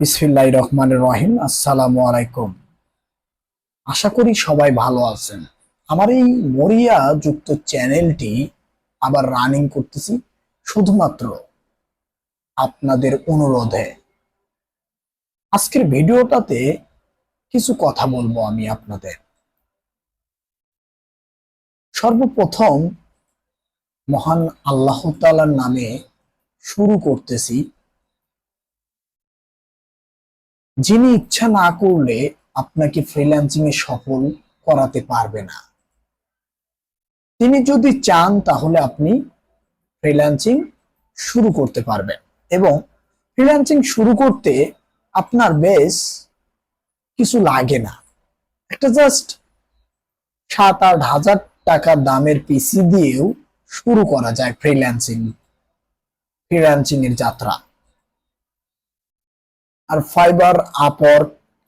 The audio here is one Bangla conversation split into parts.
বিসমিল্লাহ রহমান রহিম। আসসালামু আলাইকুম। আশা করি সবাই ভালো আছেন। আমার এই মরিয়া যুক্ত চ্যানেলটি আবার রানিং করতেছি শুধুমাত্র আপনাদের অনুরোধে। আজকের ভিডিওটাতে কিছু কথা বলব আমি আপনাদের। সর্বপ্রথম মহান আল্লাহ তাআলার নামে শুরু করতেছি যিনি ইচ্ছা না করলে আপনাকে ফ্রিল্যান্সিং এ সফল করাতে পারবে না। তিনি যদি চান তাহলে আপনি ফ্রিল্যান্সিং শুরু করতে পারবেন এবং ফ্রিল্যান্সিং শুরু করতে আপনার বেশ কিছু লাগে না। একটা জাস্ট সাত আট হাজার টাকা দামের পিসি দিয়েও শুরু করা যায় ফ্রিল্যান্সিং ফ্রিল্যান্সিং এর যাত্রা। আর ফাইবার আপর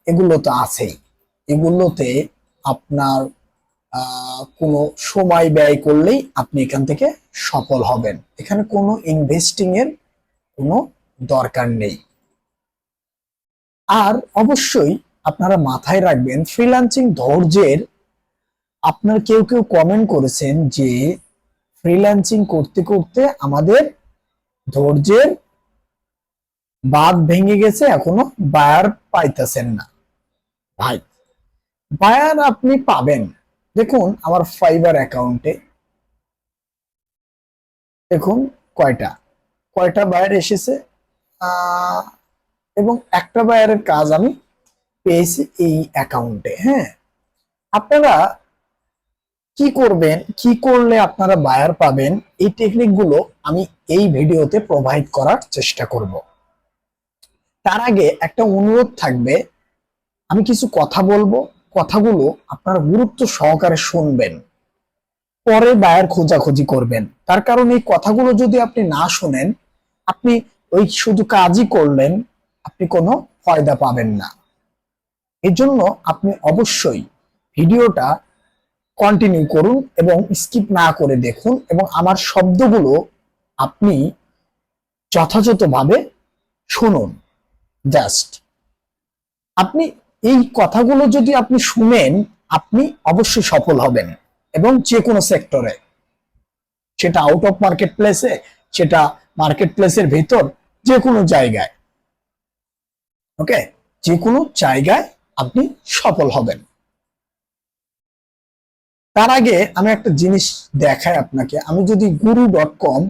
এগুলো তো আছেই। এগুলোতে আপনার কোনো সময় ব্যয় করলেই আপনি এখান থেকে সফল হবেন। এখানে কোনো ইনভেস্টিং এর কোনো দরকার নেই। আর অবশ্যই আপনারা মাথায় রাখবেন ফ্রিল্যান্সিং ধৈর্যের আপনার কেউ কেউ কমেন্ট করেছেন যে ফ্রিল্যান্সিং করতে করতে আমাদের ধৈর্যের বাদ ভেঙে গেছে এখনও বায়ার পাইতেছেন না। ভাই। বায়ার আপনি পাবেন। দেখুন আমার ফাইবার অ্যাকাউন্টে দেখুন কয়টা। কয়টা বায়ার এসেছে? আহ, এবং একটা বায়ারের কাজ আমি পেয়েছি এই অ্যাকাউন্টে হ্যাঁ। আপনারা কি করবেন কি করলে আপনারা বায়ার পাবেন এই টেকনিকগুলো আমি এই ভিডিওতে প্রোভাইড করার চেষ্টা করব। তার আগে একটা অনুরোধ থাকবে, আমি কিছু কথা বলব, কথাগুলো আপনারা গুরুত্ব সহকারে শুনবেন, পরে বায়ার খোঁজাখুঁজি করবেন। তার কারণ এই কথাগুলো যদি আপনি না শুনেন, আপনি ওই শুধু কাজই করলেন, আপনি কোনো ফয়দা পাবেন না। এই জন্য আপনি অবশ্যই ভিডিওটা কন্টিনিউ করুন এবং স্কিপ না করে দেখুন এবং আমার শব্দগুলো আপনি যথাযথভাবে শুনুন। জাস্ট আপনি এই কথাগুলো যদি আপনি শুনেন, আপনি অবশ্যই সফল হবেন এবং যে কোনো সেক্টরে সেটা আউট অফ মার্কেট প্লেসে সেটা মার্কেট প্লেসের ভেতর যে কোনো জায়গায়। ওকে যে কোনো জায়গায় আপনি সফল হবেন। তার আগে আমি একটা জিনিস দেখাই আপনাকে। আমি যদি গুরু ডট কম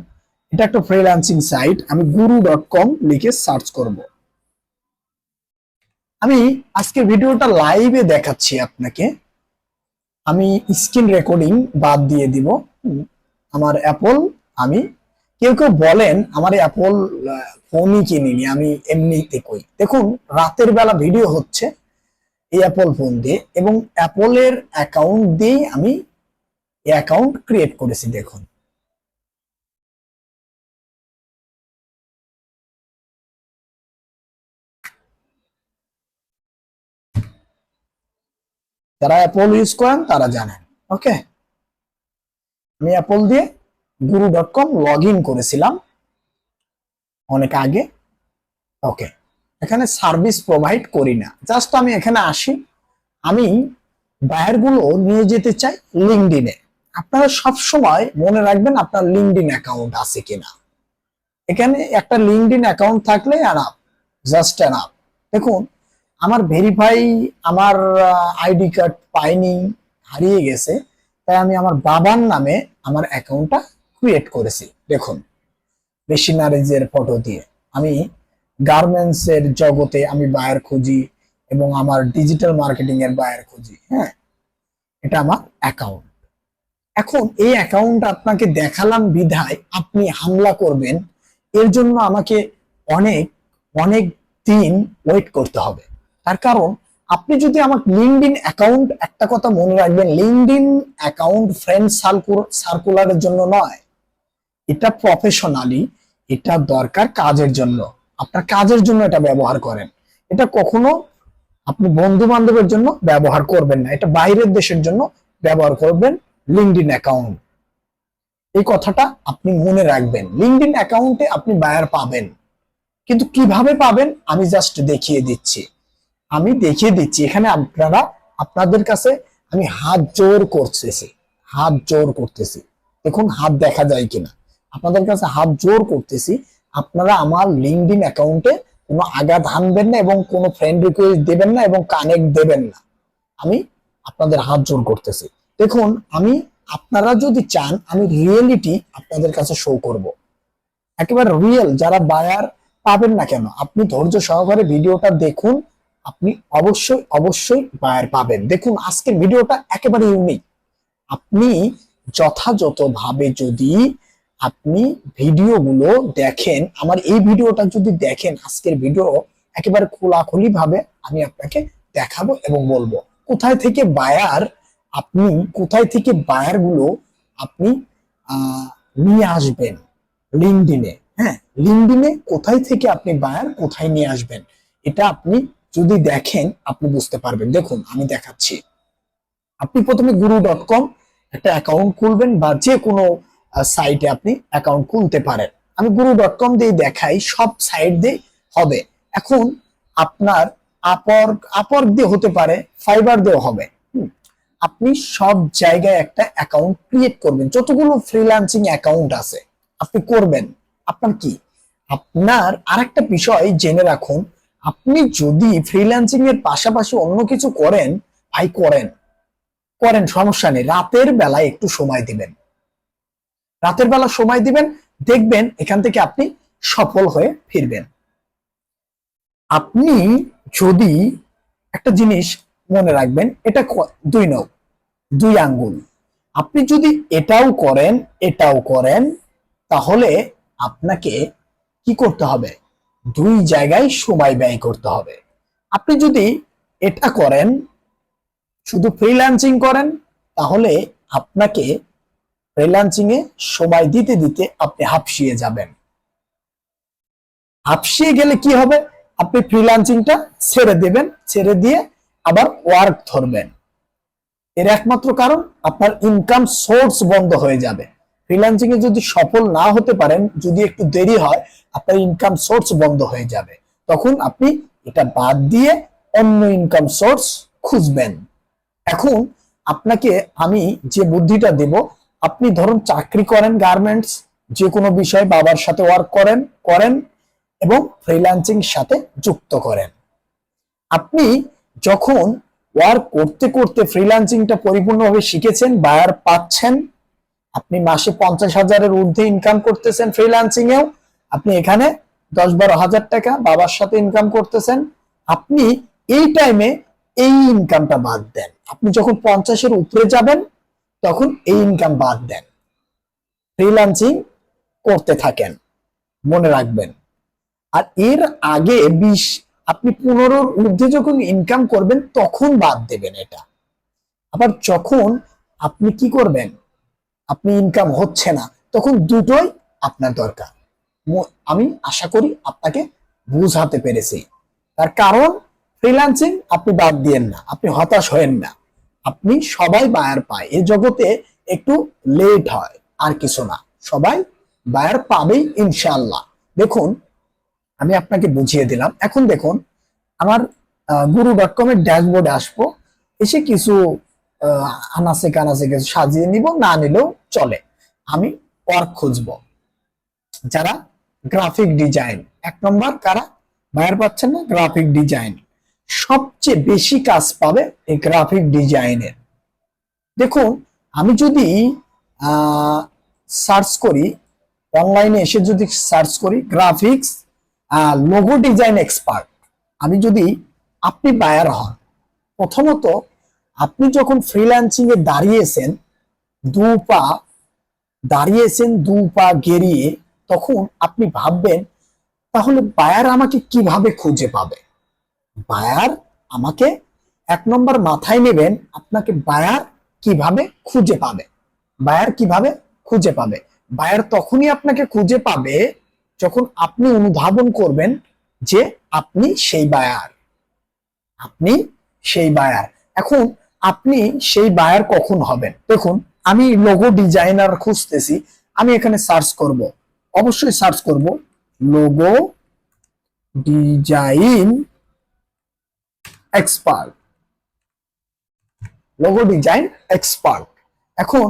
এটা একটা ফ্রিল্যান্সিং সাইট আমি গুরু ডট কম লিখে সার্চ করব। আমি আজকে ভিডিওটা লাইভে দেখাচ্ছি আপনাকে। আমি স্ক্রিন রেকর্ডিং বাদ দিয়ে দিব। আমার অ্যাপল আমি। কেউ কেউ বলেন, আমার অ্যাপল ফোনই কিনিনি, আমি এমনিতে কই দেখুন, রাতের বেলা ভিডিও হচ্ছে এই অ্যাপল ফোন দিয়ে এবং অ্যাপলের অ্যাকাউন্ট দিয়েই আমি অ্যাকাউন্ট ক্রিয়েট করেছি, দেখুন। যারা অ্যাপল ইউজ করেন, তারা জানেন ওকে আমি অ্যাপল দিয়ে গুরু ডট কম লগ ইন করেছিলাম অনেক আগে ওকে এখানে সার্ভিস প্রোভাইড করি না। জাস্ট আমি এখানে আসি। আমি বায়ারগুলো নিয়ে যেতে চাই লিঙ্কডিনে আপনারা সব সময় মনে রাখবেন আপনার লিঙ্কডিন অ্যাকাউন্ট আছে কিনা। এখানে একটা লিঙ্কডিন অ্যাকাউন্ট থাকলে অ্যানাপ জাস্ট অ্যানাপ দেখুন আমার ভেরিফাই আমার আইডি কার্ড পাইনি, হারিয়ে গেছে, তাই আমি আমার বাবার নামে আমার অ্যাকাউন্টটা ক্রিয়েট করেছি। দেখুন মেশিনারিজের ফটো দিয়ে আমি গার্মেন্টস এর জগতে আমি বায়ার খুঁজি এবং আমার ডিজিটাল মার্কেটিং এর বায়ার খুঁজি হ্যাঁ? এটা আমার অ্যাকাউন্ট এখন এই অ্যাকাউন্ট আপনাকে দেখালাম বিধায় আপনি হামলা করবেন, এর জন্য আমাকে অনেক অনেক দিন ওয়েট করতে হবে। তার কারণ, আপনি যদি আমার লিঙ্কডিন অ্যাকাউন্ট একটা কথা মনে রাখবেন লিঙ্কডিন অ্যাকাউন্ট ফ্রেন্ড সার্কুলারের জন্য নয়। এটা প্রফেশনালি এটা দরকার কাজের জন্য। আপনার কাজের জন্য এটা ব্যবহার করেন। এটা কখনো আপনি বন্ধু বান্ধবের জন্য ব্যবহার করবেন না। এটা বাইরের দেশের জন্য ব্যবহার করবেন লিঙ্কডিন অ্যাকাউন্ট এই কথাটা আপনি মনে রাখবেন। লিঙ্কডিন অ্যাকাউন্টে আপনি বায়ার পাবেন। কিন্তু কীভাবে পাবেন? আমি জাস্ট দেখিয়ে দিচ্ছি। আমি দেখিয়ে দিচ্ছি। এখানে আপনারা, আপনাদের কাছে আমি হাত জোর করতেছি, হাত জোর করতেছি। দেখুন, হাত দেখা যায় কিনা। আপনাদের কাছে হাত জোর করতেছি, আপনারা আমার লিঙ্কডিন অ্যাকাউন্টে কোনো আঘাত হানবেন না এবং কোনো ফ্রেন্ড রিকোয়েস্ট দেবেন না এবং কানেক্ট দেবেন না। আমি আপনাদের হাত জোর করতেছি। দেখুন, আমি, আপনারা যদি চান, আমি রিয়েলিটি আপনাদের কাছে শো করব। একেবারে রিয়েল যারা বায়ার পাবেন না কেন, আপনি ধৈর্য সহকারে ভিডিওটা দেখুন আপনি অবশ্যই অবশ্যই বায়ার পাবেন। দেখুন, আজকের ভিডিওটা একেবারে ইউনিক আপনি যথাযথভাবে যদি আপনি ভিডিওগুলো দেখেন, আমার এই ভিডিওটা যদি দেখেন, আজকের ভিডিও একেবারে খোলাখুলি ভাবে আমি আপনাকে দেখাবো এবং বলব। কোথায় থেকে বায়ার আপনি, কোথায় থেকে বায়ারগুলো আপনি নিয়ে আসবেন? লিঙ্কডিনে হ্যাঁ লিঙ্কডিনে কোথায় থেকে আপনি বায়ার কোথায় নিয়ে আসবেন? এটা আপনি যদি দেখেন, আপনি বুঝতে পারবেন। দেখুন, আমি দেখাচ্ছি। আপনি প্রথমে গুরু ডট কম একটা অ্যাকাউন্ট খুলবেন বা যে কোনো সাইটে আপনি অ্যাকাউন্ট খুলতে পারেন। আমি গুরু ডট কম দিয়ে দেখাই, সব সাইট দিয়ে হবে। এখন আপনার আপর আপর দিয়ে হতে পারে ফাইবার দিয়েও হবে। আপনি সব জায়গায় একটা অ্যাকাউন্ট ক্রিয়েট করবেন। যতগুলো ফ্রিল্যান্সিং অ্যাকাউন্ট আছে, আপনি করবেন। আপনার কি? আপনার আরেকটা বিষয় জেনে রাখুন আপনি যদি ফ্রিল্যান্সিং এর পাশাপাশি অন্য কিছু করেন, ভাই করেন। করেন, সমস্যা নেই। রাতের বেলায় একটু সময় দিবেন। রাতের বেলা সময় দিবেন, দেখবেন এখান থেকে আপনি সফল হয়ে ফিরবেন। আপনি যদি একটা জিনিস মনে রাখবেন, এটা দুই নখ দুই আঙ্গুল। আপনি যদি এটাও করেন এটাও করেন, তাহলে আপনাকে কি করতে হবে? দুই জায়গায় সময় ব্যয় করতে হবে। আপনি যদি এটা করেন, শুধু ফ্রিল্যান্সিং করেন, তাহলে আপনাকে ফ্রিল্যান্সিং এ সময় দিতে দিতে আপনি হাঁপসিয়ে যাবেন। হাঁপসিয়ে গেলে কি হবে? আপনি ফ্রিল্যান্সিংটা ছেড়ে দেবেন, ছেড়ে দিয়ে আবার ওয়ার্ক ধরবেন। এর একমাত্র কারণ আপনার ইনকাম সোর্স বন্ধ হয়ে যাবে। ফ্রিল্যান্সিং এ যদি সফল না হতে পারেন, যদি একটু দেরি হয়, আপনার ইনকাম সোর্স বন্ধ হয়ে যাবে। তখন আপনি এটা বাদ দিয়ে অন্য ইনকাম সোর্স খুঁজবেন। এখন আপনাকে আমি যে বুদ্ধিটা দেব, আপনি ধরুন চাকরি করেন গার্মেন্টস যে কোনো বিষয়ে বাবার সাথে ওয়ার্ক করেন করেন এবং ফ্রিল্যান্সিং সাথে যুক্ত করেন। আপনি যখন ওয়ার্ক করতে করতে ফ্রিল্যান্সিংটা পরিপূর্ণভাবে শিখেছেন বায়ার পাচ্ছেন আপনি মাসে পঞ্চাশ হাজারের ঊর্ধ্বে ইনকাম করতেছেন ফ্রিল্যান্সিং এও, আপনি এখানে দশ বারো হাজার টাকা বাবার সাথে ইনকাম করতেছেন, আপনি এই টাইমে এই ইনকামটা বাদ দেন। আপনি যখন পঞ্চাশের উপরে যাবেন, তখন এই ইনকাম বাদ দেন। ফ্রিল্যান্সিং করতে থাকেন, মনে রাখবেন। আর এর আগে বিশ, আপনি পনেরোর ঊর্ধ্বে যখন ইনকাম করবেন, তখন বাদ দেবেন এটা। আবার যখন আপনি কি করবেন আপনি ইনকাম হচ্ছে না, তখন দুটোই আপনার দরকার। আমি আশা করি আপনাকে বুঝাতে পেরেছি। তার কারণ ফ্রিল্যান্সিং আপনি বাদ দিয়েন না, আপনি হতাশ হয়েন না। আপনি সবাই বায়ার পায়। এই জগতে একটু লেট হয়, আর কিছু না। সবাই বায়ার পাবেই ইনশাআল্লাহ। দেখুন, আমি আপনাকে বুঝিয়ে দিলাম। এখন দেখুন, আমার গুরু ডট কম এর ড্যাশবোর্ডে আসব। এসে কিছু আনাসে কানাসে কিছু সাজিয়ে নিব, না নিলেও চলে। আমি ওয়ার্ক খুঁজবো। যারা গ্রাফিক ডিজাইন এক নম্বর কারা? বায়ার পাচ্ছেন না গ্রাফিক ডিজাইন সবচেয়ে বেশি কাজ পাবে এই গ্রাফিক ডিজাইনের দেখুন, আমি যদি সার্চ করি অনলাইনে এসে যদি সার্চ করি গ্রাফিক্স লোগো ডিজাইন এক্সপার্ট আমি যদি আপনি বায়ার হন, প্রথমত আপনি যখন ফ্রিল্যান্সিং এ দাঁড়িয়েছেন, দু পা দাঁড়িয়েছেন, দু পা গেরিয়ে, তখন আপনি ভাববেন, তাহলে বায়ার আমাকে কীভাবে খুঁজে পাবে? বায়ার আমাকে এক নম্বর মাথায় নেবেন, আপনাকে বায়ার কীভাবে খুঁজে পাবে? বায়ার কীভাবে খুঁজে পাবে? বায়ার তখনই আপনাকে খুঁজে পাবে, যখন আপনি অনুধাবন করবেন যে আপনি সেই বায়ার আপনি সেই বায়ার এখন আপনি সেই বায়ার কখন হবেন? দেখুন, আমি লোগো ডিজাইনার খুঁজতেছি, আমি এখানে সার্চ করব। অবশ্যই সার্চ করব। Logo design expert logo design expert এখন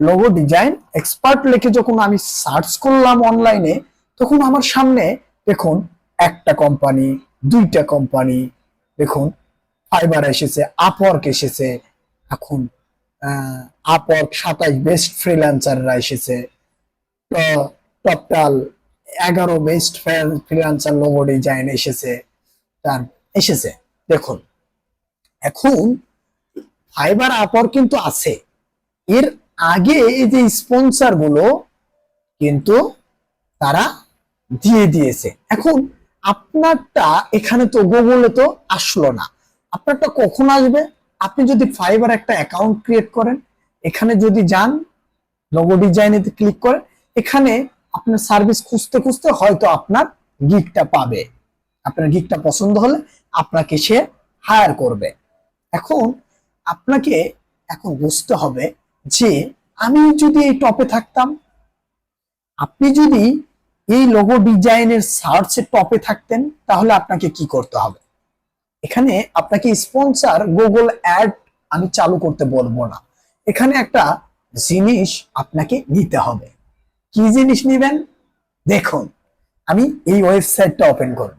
লোগো ডিজাইন এক্সপার্ট লিখে যখন আমি সার্চ করলাম অনলাইনে তখন আমার সামনে দেখুন একটা কোম্পানি দুইটা কোম্পানি দেখুন ফাইবার এসেছে আপওয়ার্ক এসেছে, এখন আপওয়ার্ক সাতাশ বেস্ট ফ্রিল্যান্সাররা এসেছে। টপটাল এগারো বেস্ট ফ্রিল্যান্সার লোগো ডিজাইন এসেছে, তার এসেছে। দেখুন, এখন ফাইবার আপওয়ার্ক কিন্তু আছে। এর আগে এই যে স্পন্সরগুলো কিন্তু তারা দিয়ে দিয়েছে। এখন আপনারটা এখানে তো গুগলে তো আসলো না। আপনারটা কখন আসবে? আপনি যদি ফাইবার একটা অ্যাকাউন্ট ক্রিয়েট করেন, এখানে যদি যান লোগো ডিজাইনে ক্লিক করেন, এখানে আপনার সার্ভিস খুঁজতে খুঁজতে হয়তো আপনার গিকটা পাবে। আপনার গিকটা পছন্দ হলে আপনাকে সে হায়ার করবে। এখন আপনাকে এখন বুঝতে হবে যে আমি যদি এই টপে থাকতাম, আপনি যদি এই লোগো ডিজাইনের সার্চের টপে থাকতেন, তাহলে আপনাকে কি করতে হবে? এখানে আপনাকে স্পন্সর গুগল অ্যাড আমি চালু করতে বলব না। এখানে একটা জিনিস আপনাকে নিতে হবে। কি জিনিস নেবেন? দেখুন, আমি এই ওয়েবসাইটটা ওপেন করব।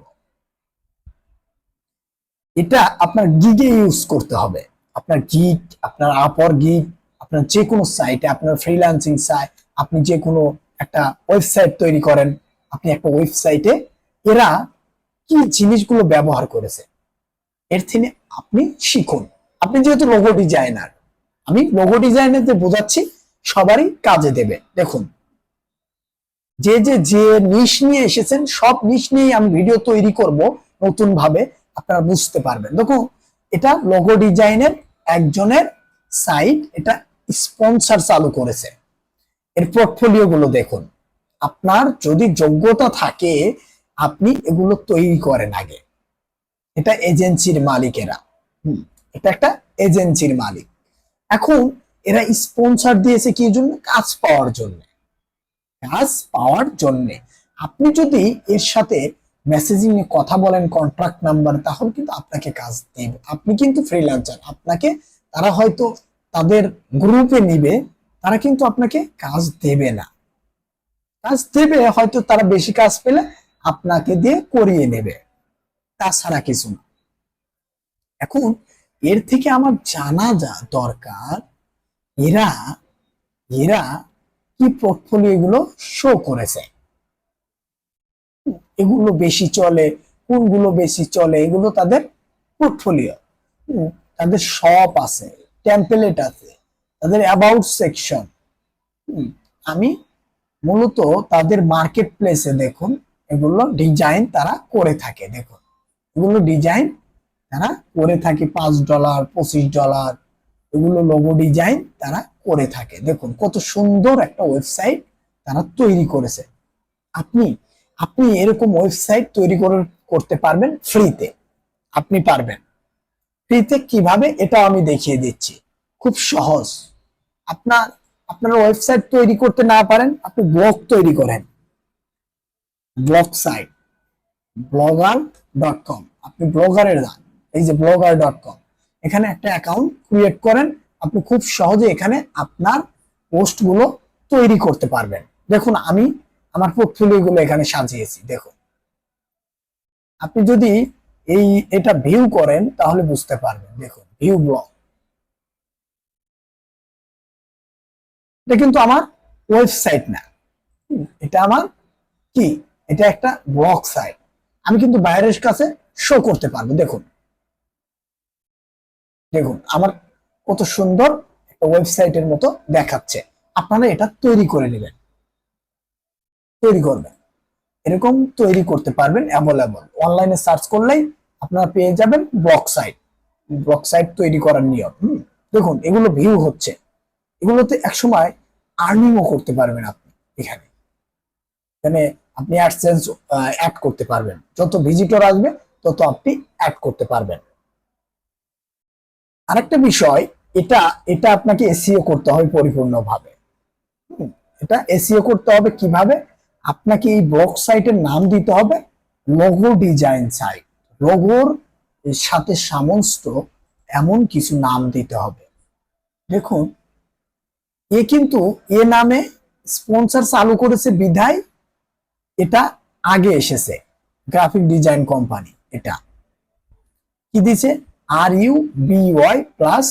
এটা আপনার গিগে ইউজ করতে হবে। আপনার গিগ আপনার আপর গিগ আপনার যে কোনো সাইটে আপনার ফ্রিল্যান্সিং সাইট আপনি যে কোনো একটা ওয়েবসাইট তৈরি করেন, আপনি একটা ওয়েবসাইটে এরা কি জিনিসগুলো ব্যবহার করেছে? এর থেকে আপনি শিখুন। আপনি যেহেতু লোগো ডিজাইনার আমি লোগো ডিজাইনারদের বোঝাচ্ছি, সবারই কাজে দেবে। দেখুন, যে যে যে নিশ নিয়ে এসেছেন, সব নিশ নিয়ে আমি ভিডিও তৈরি করব নতুন ভাবে আপনারা বুঝতে পারবেন। দেখুন, এটা লোগো ডিজাইনের একজনের সাইট এটা স্পন্সর চালু করেছে। এর পোর্টফোলিও গুলো দেখুন। আপনার যদি যোগ্যতা থাকে, আপনি এগুলো তৈরি করেন আগে। এটা এজেন্সির মালিকেরা। হুম, এটা একটা এজেন্সির মালিক। এখন এরা স্পন্সর দিয়েছে কি জন্য? কাজ পাওয়ার জন্য। কাজ পাওয়ার জন্য। আপনি যদি এর সাথে মেসেজিং এ কথা বলেন কন্ট্রাক্ট নাম্বার তাহলে কিন্তু আপনাকে কাজ দেবে। আপনি কিন্তু ফ্রিল্যান্সার আপনাকে তারা হয়তো তাদের গ্রুপে নিবে তারা কিন্তু আপনাকে কাজ দেবে না। কাজ দেবে হয়তো তারা বেশি কাজ পেলে আপনাকে দিয়ে করিয়ে নেবে। তাছাড়া কিছু না। এখন এর থেকে আমার জানা যা দরকার, এরা এরা কি পোর্টফোলিও এগুলো শো করেছে? এগুলো বেশি চলে, কোনগুলো বেশি চলে, এগুলো তাদের পোর্টফোলিও তাদের শপ আছে টেম্পলেট আছে, তাদের অ্যাবাউট সেকশন আমি মূলত তাদের মার্কেট প্লেসে দেখুন, এগুলো ডিজাইন তারা করে থাকে, দেখুন। এগুলো ডিজাইন তারা করে থাকে, পাঁচ ডলার পঁচিশ ডলার এগুলো লোগো ডিজাইন তারা করে থাকে। দেখুন, কত সুন্দর একটা ওয়েবসাইট তারা তৈরি করেছে। আপনি আপনি এরকম ওয়েবসাইট তৈরি করে, করতে পারবেন ফ্রিতে আপনি পারবেন। ফ্রিতে কীভাবে? এটা আমি দেখিয়ে দিচ্ছি। খুব সহজ। আপনার আপনার ওয়েবসাইট তৈরি করতে না পারেন, আপনি ব্লগ তৈরি করেন। Blog site blogger dot com আপনি ব্লগারের যান এই যে ব্লগার ডট কম এখানে একটা অ্যাকাউন্ট ক্রিয়েট করেন, আপনি খুব সহজে এখানে আপনার পোস্টগুলো তৈরি করতে পারবেন। দেখুন, আমি আমার পোর্টফোলিও গুলো এখানে সাজিয়েছি, দেখুন। আপনি যদি এই, এটা ভিউ করেন, তাহলে বুঝতে পারবেন, দেখুন ভিউ ব্লগ এটা কিন্তু আমার ওয়েবসাইট না। এটা আমার কি? এটা একটা ব্লগ সাইট আমি কিন্তু বাইরের কাছে শো করতে পারব। দেখুন। দেখুন আমার কত সুন্দর একটা ওয়েবসাইটের মতো দেখাচ্ছে। আপনারা এটা তৈরি করে নেবেন। তৈরি করবেন। এরকম তৈরি করতে পারবেন অ্যাভেলেবল অনলাইনে সার্চ করলেই আপনারা পেয়ে যাবেন ব্লক সাইট ব্লক সাইট তৈরি করার নিয়ম। হুম, দেখুন এগুলো ভিউ হচ্ছে। এগুলোতে একসময় আর্নিংও করতে পারবেন আপনি এখানে। এখানে আপনি অ্যাডসেন্স অ্যাড করতে পারবেন। যত ভিজিটর আসবে, তত আপনি অ্যাড করতে পারবেন। আরেকটা বিষয়, এটা এটা আপনাকে এসিও করতে হবে পরিপূর্ণভাবে। এটা এসিও করতে হবে কীভাবে? আপনাকে এই ব্লগ সাইটের নাম দিতে হবে লোগো ডিজাইন সাইট লোগোর সাথে সমস্ত এমন কিছু নাম দিতে হবে। দেখুন, এ কিন্তু এ নামে স্পন্সর চালু করেছে বিধায় এটা আগে এসেছে গ্রাফিক ডিজাইন কোম্পানি এটা। কি দিছে R U B Y plus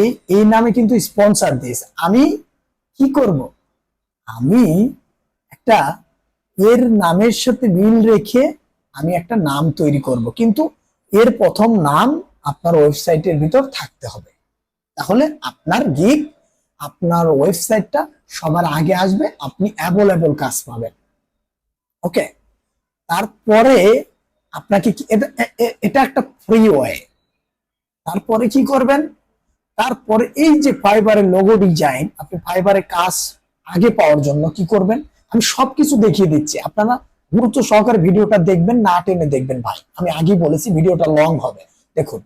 এই এই নামে কিন্তু স্পন্সর দিয়েছে। আমি কি করব? আমি একটা এর নামের সাথে মিল রেখে আমি একটা নাম তৈরি করব, কিন্তু এর প্রথম নাম আপনার ওয়েবসাইটের ভিতর থাকতে হবে। তাহলে আপনার গিগ আপনার ওয়েবসাইটটা সবার আগে আসবে, আপনি অ্যাভেলেবল কাজ পাবেন। ওকে তারপরে আপনাকে এটা একটা ফ্রি ওয়ে তারপরে কি করবেন? তারপরে এই যে ফাইবারের লোগো ডিজাইন আপনি ফাইবারের কাজ আগে পাওয়ার জন্য কি করবেন? আমি সবকিছু দেখিয়ে দিচ্ছি। আপনারা গুরুত্ব সহকারে ভিডিওটা দেখবেন, না টেনে দেখবেন ভাই। আমি আগে বলেছি ভিডিওটা লং হবে। দেখুন,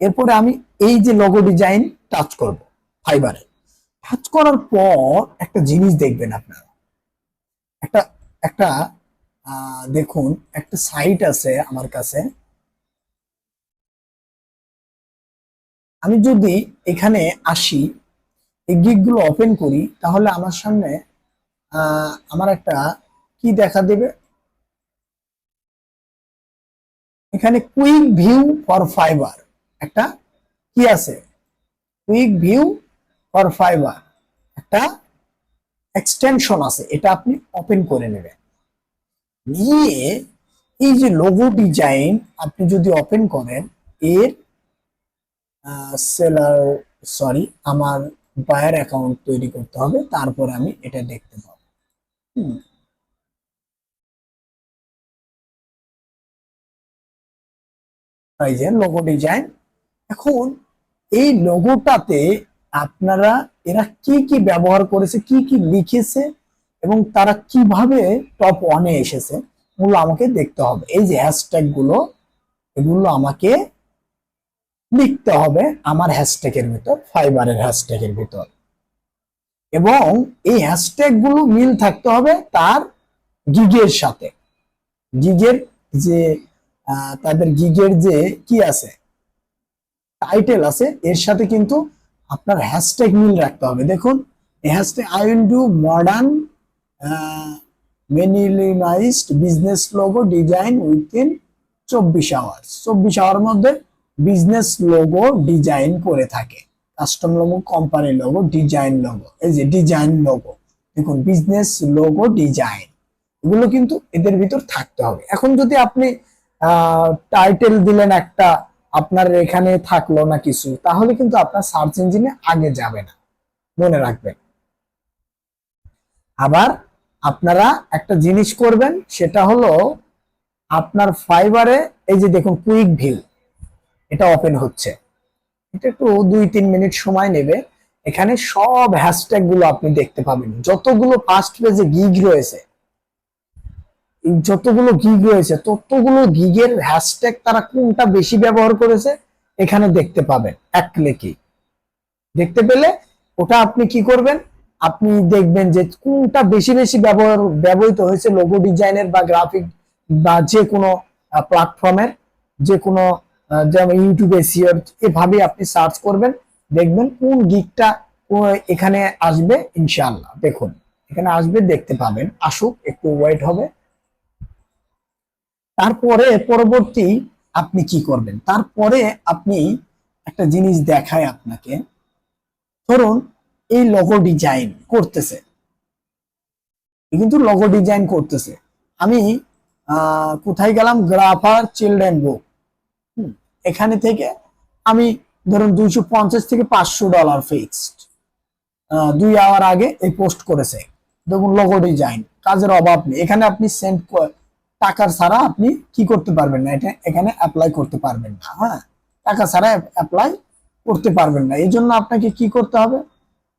এরপরে আমি এই যে লোগো ডিজাইন টাচ করব ফাইবারে টাচ করার পর একটা জিনিস দেখবেন আপনারা। একটা একটা দেখুন, একটা সাইট আছে আমার কাছে। আমি যদি এখানে আসি, এই গিগগুলো ওপেন করি, তাহলে আমার সামনে আমার একটা কি দেখা দেবে? এখানে কুইক ভিউ ফর ফাইবার একটা কি আছে? কুইক ভিউ ফর ফাইবার একটা এক্সটেনশন আছে, এটা আপনি ওপেন করে নেবেন। নিয়ে এই যে লোগো ডিজাইন আপনি যদি ওপেন করেন, এর সেলার সরি আমার বায়ার অ্যাকাউন্ট তৈরি করতে হবে, তারপরে আমি এটা দেখতে পাবো হুম। লোগো ডিজাইন এখন এই লোগোটাতে আপনারা, এরা কি কি ব্যবহার করেছে, কি কি লিখেছে এবং তারা কীভাবে টপ ওয়ানে এসেছে ওগুলো আমাকে দেখতে হবে। এই যে হ্যাশট্যাগগুলো, এগুলো আমাকে লিখতে হবে আমার হ্যাশট্যাগের ভিতর ফাইবারের হ্যাশট্যাগের ভিতর। এবং এই হ্যাশট্যাগগুলো মিল থাকতে হবে তার গিগের সাথে। গিগের যে তাদের গিগের যে কি আছে টাইটেল আছে, এর সাথে কিন্তু আপনার হ্যাশট্যাগ মিল রাখতে হবে। দেখুন hashtag I will do modern minimized business logo design within চব্বিশ আওয়ার্স চব্বিশ আওয়ার মধ্যে বিজনেস লোগো ডিজাইন করে থাকে। Custom logo company logo design logo এই যে ডিজাইন লোগো দেখুন বিজনেস লোগো ডিজাইন এগুলো কিন্তু এদের ভিতর থাকতে হবে। এখন যদি আপনি টাইটেল দিলেন একটা, আপনার এখানে থাকল না কিছু, তাহলে কিন্তু আপনার সার্চ ইঞ্জিনে আগে যাবে না। মনে রাখবেন। আবার আপনারা একটা জিনিস করবেন, সেটা হলো আপনার ফাইবারে এই যে দেখুন কুইক ভিউ এটা ওপেন হচ্ছে। এটা একটু দুই তিন মিনিট সময় নেবে। এখানে সব হ্যাশট্যাগগুলো আপনি দেখতে পাবেন। যতগুলো ফার্স্ট পেজে গিগ রয়েছে যতগুলো গিগ রয়েছে, ততগুলো গিগের হ্যাশট্যাগ তারা কোনটা বেশি ব্যবহার করেছে, এখানে দেখতে পাবেন, এক ক্লিকই দেখতে পেলে ওটা আপনি কি করবেন? আপনি দেখবেন যে কোনটা বেশি বেশি ব্যবহার, ব্যবহৃত হয়েছে লোগো ডিজাইনের বা গ্রাফিক বা যে কোনো প্ল্যাটফর্মের যে কোনো যেমন ইউটিউবে সিওর এভাবে আপনি সার্চ করবেন, দেখবেন কোন গিকটা এখানে আসবে, ইনশাআল্লাহ। দেখুন, এখানে আসবে, দেখতে পাবেন। আসুক, একটু ওয়েট হবে। তারপরে, পরবর্তী আপনি কি করবেন? তারপরে আপনি একটা জিনিস দেখায় আপনাকে। ধরুন এই লগো ডিজাইন করতেছে। কিন্তু লগো ডিজাইন করতেছে। আমি কোথায় গেলাম? গ্রাফার চিলড্রেন বুক এখানে থেকে আমি ধরুন দুইশো পঞ্চাশ থেকে পাঁচশো ডলার ফিক্সড দুই আওয়ার আগে এই পোস্ট করেছে। দেখুন লগো ডিজাইন কাজের অভাব নেই। এখানে আপনি সেন্ড টাকার ছাড়া আপনি কি করতে পারবেন না? এটা এখানে অ্যাপ্লাই করতে পারবেন না। হ্যাঁ টাকা ছাড়া অ্যাপ্লাই করতে পারবেন না। এই জন্য আপনাকে কি করতে হবে?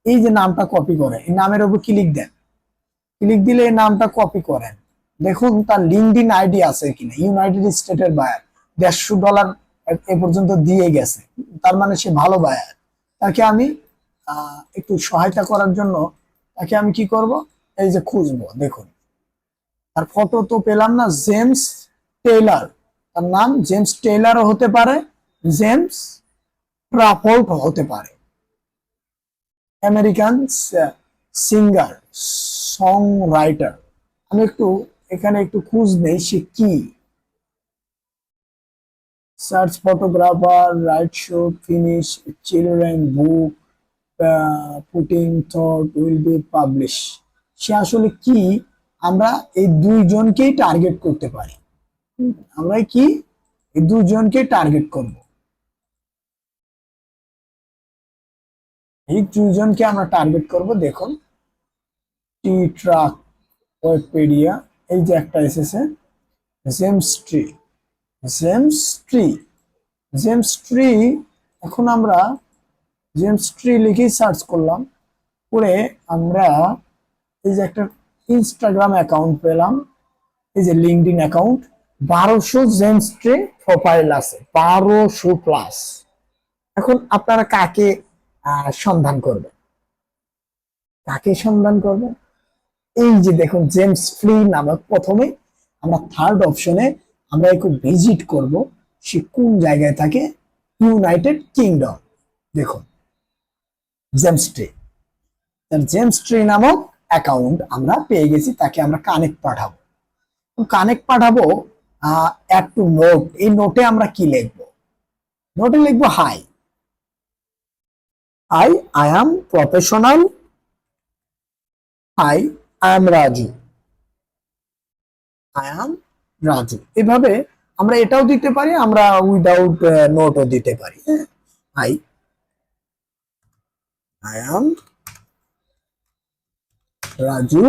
এই যে নামটা কপি করে এই নামের উপর ক্লিক দেন। ক্লিক দিলে এই নামটা কপি করেন। দেখুন তার লিঙ্কডিন আইডি আছে কিনা ইউনাইটেড স্টেটের বায়ার দেড়শো ডলার এ পর্যন্ত দিয়ে গেছে। তার মানে সে ভালো বায়ার তাকে আমি একটু সহায়তা করার জন্য তাকে আমি কি করব? এই যে খুঁজবো, দেখুন। তার ফটো তো পেলাম না জেমস টেইলার তার নাম জেমস টেইলারও হতে পারে জেমস ট্রাফোল্ট হতে পারে। আমেরিকান সিঙ্গার সং রাইটার আমি একটু এখানে একটু খুঁজ নেই, সে কি? Search photographer right show finish children book putting thought will be publish সে আসলে কি? আমরা এই দুইজনকেই টার্গেট করতে পারি। আমরা কি? এই দুইজনকে টার্গেট করব। এই দুইজনকে আমরা টার্গেট করব, দেখুন। টি ট্রাক ওয়েবপেডিয়া এই যে একটা এসেছে James tree James tree James tree এখন আমরা জেমস ট্রি লিখেই সার্চ করলাম করে আমরা এই যে একটা ইনস্টাগ্রাম অ্যাকাউন্ট পেলাম, এই যে লিঙ্কডিন অ্যাকাউন্ট বারোশো জেমস ট্রি প্রোফাইল আছে, বারোশো প্লাস এখন আপনারা কাকে সন্ধান করবেন কাকে সন্ধান করবেন এই যে দেখুন জেমস ফ্রি নামক প্রথমে আমরা থার্ড অপশনে আমরা একটু ভিজিট করব, সে কোন জায়গায় থাকে? ইউনাইটেড কিংডম দেখুন জেমস ট্রি জেমস ট্রি নামক অ্যাকাউন্ট আমরা পেয়ে গেছি, তাকে আমরা কানেক্ট পাঠাবো। কানেক্ট পাঠাবো অ্যাড টু নোট এই নোটে আমরা কি লিখব? নোটে লিখব hi hi I am professional hi I am Raju I am Raju এভাবে আমরা এটাও দিতে পারি, আমরা উইদাউট নোটও দিতে পারি hi I am Raju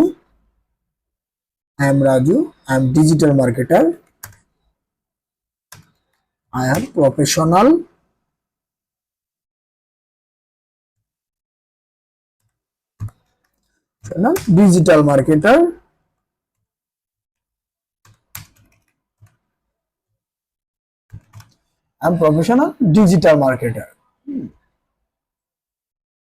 I am Raju I am digital marketer I am professional digital marketer I am professional digital marketer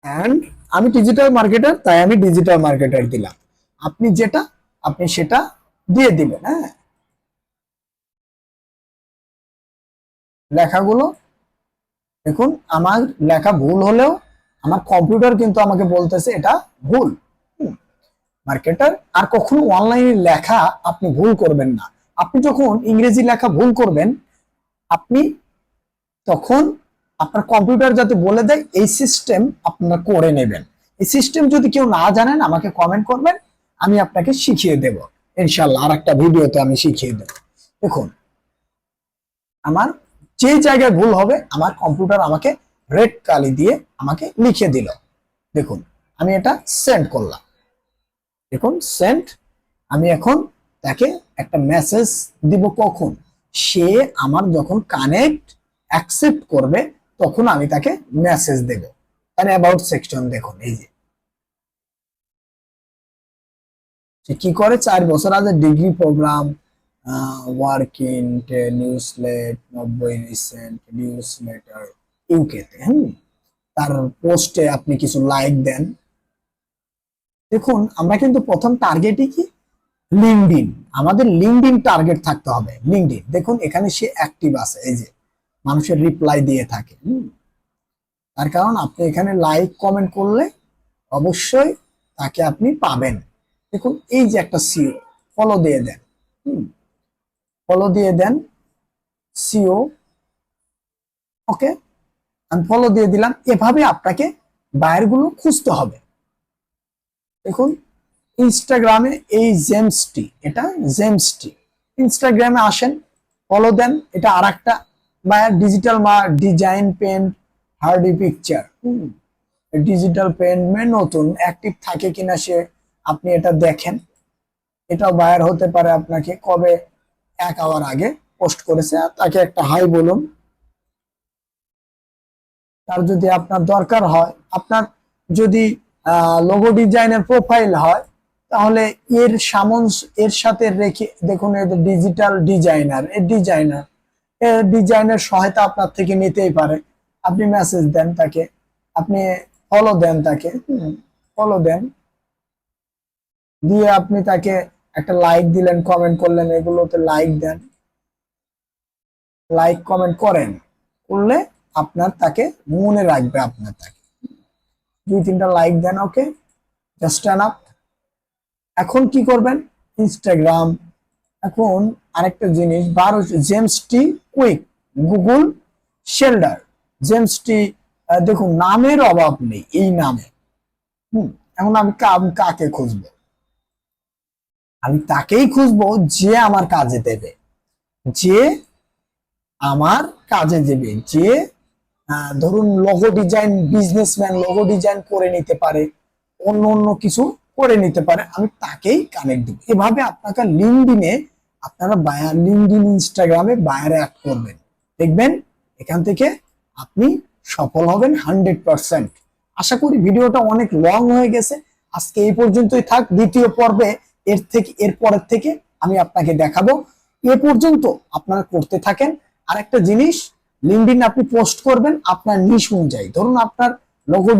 and আমি ডিজিটাল মার্কেটার তাই আমি ডিজিটাল মার্কেটার দিলাম। আপনি যেটা, আপনি সেটা দিয়ে দিবেন হ্যাঁ? লেখাগুলো, দেখুন, আমার লেখা ভুল হলেও আমার কম্পিউটার কিন্তু আমাকে বলতেছে এটা ভুল। মার্কেটার, আর কখনো অনলাইনে লেখা আপনি ভুল করবেন না। আপনি যখন ইংরেজি লেখা ভুল করবেন, আপনি তখন আপনার কম্পিউটার যাতে বলে দেয়, এই সিস্টেম আপনারা করে নেবেন। এই সিস্টেম যদি কেউ না জানেন, আমাকে কমেন্ট করবেন, আমি আপনাকে শিখিয়ে দেব। ইনশাল্লাহ আর একটা ভিডিওতে আমি শিখিয়ে দেব। দেখুন, আমার যে জায়গায় ভুল হবে, আমার কম্পিউটার আমাকে রেড কালি দিয়ে আমাকে লিখে দিল। দেখুন, আমি এটা সেন্ড করলাম। দেখুন সেন্ট আমি এখন তাকে একটা মেসেজ দিব কখন? সে আমার যখন কানেক্ট অ্যাকসেপ্ট করবে, তখন আমি তাকে মেসেজ দেব। তার অ্যাবাউট সেকশন দেখুন, এই যে। সে কি করে? চার বছর আগে degree program work in news let নব্বই রিসেন্ট নিউজ লেটার ইউকেতে তার পোস্টে আপনি কিছু লাইক দেন। দেখুন, আমরা কিন্তু প্রথম টার্গেটই কি? লিঙ্কডিন আমাদের লিঙ্কডিন টার্গেট থাকতে হবে। লিঙ্কডিন দেখুন, এখানে সে অ্যাক্টিভ আছে, এই যে। মানুষের রিপ্লাই দিয়ে থাকে তার কারণ আপনি এখানে লাইক কমেন্ট করলে অবশ্যই তাকে আপনি পাবেন। দেখুন, এই যে একটা সিও ফলো দিয়ে দেন ফলো দিয়ে দেন সিও ওকে আমি ফলো দিয়ে দিলাম। এভাবে আপনাকে বায়ারগুলো খুঁজতে হবে। দেখুন ইনস্টাগ্রামে এই জেমসটি এটা জেমসটি ইনস্টাগ্রামে আসেন ফলো দেন, এটা আর একটা ডিজিটাল মা design pen hardy picture digital pen মে নতুন অ্যাক্টিভ থাকে কিনা সে আপনি এটা দেখেন। এটাও বায়ার হতে পারে আপনাকে, কবে? এক আওয়ার আগে পোস্ট করেছে তাকে একটা হাই বলুন। তার যদি আপনার দরকার হয়, আপনার যদি লোগো ডিজাইনের প্রোফাইল হয়, তাহলে এর সামঞ্জ, এর সাথে রেখে, দেখুন ডিজিটাল ডিজাইনার এর ডিজাইনার এর ডিজাইনের সহায়তা আপনার থেকে নিতেই পারে। আপনি মেসেজ দেন তাকে, আপনি ফলো দেন তাকে ফলো দেন। দিয়ে আপনি তাকে একটা লাইক দিলেন কমেন্ট করলেন, এগুলোতে লাইক দেন। লাইক কমেন্ট করেন, করলে আপনার তাকে মনে রাখবে আপনার তাকে। দুই, তিনটা লাইক দেন ওকে জাস্ট আপ এখন কি করবেন? ইনস্টাগ্রাম এখন আরেকটা জিনিস, বারো জেমস টি কুইক গুগল শেল্ডার জেমস টি দেখুন, নামের অভাব নেই এই নামে। হুম, এখন আমি কাকে খুঁজবো? আমি তাকেই খুঁজবো যে আমার কাজে দেবে। যে আমার কাজে দেবে, যে ধরুন logo design businessman logo design করে নিতে পারে, অন্য অন্য কিছু করে নিতে পারে, আমি তাকেই কানেক্ট দিব। এভাবে আপনাকে লিঙ্কডিনে আপনারা বায়ার লিঙ্কডিন ইনস্টাগ্রামে বায়ারে অ্যাড করবেন। দেখবেন এখান থেকে আপনি সফল হবেন হান্ড্রেড পার্সেন্ট আশা করি ভিডিওটা অনেক লং হয়ে গেছে। আজকে এই পর্যন্তই থাক। দ্বিতীয় পর্বে এর থেকে, এর পরের থেকে আমি আপনাকে দেখাবো। এ পর্যন্ত আপনারা করতে থাকেন। আর একটা জিনিস লিঙ্কডিন আপনি পোস্ট করবেন আপনার নিশ অনুযায়ী। ধরুন আপনার লোগো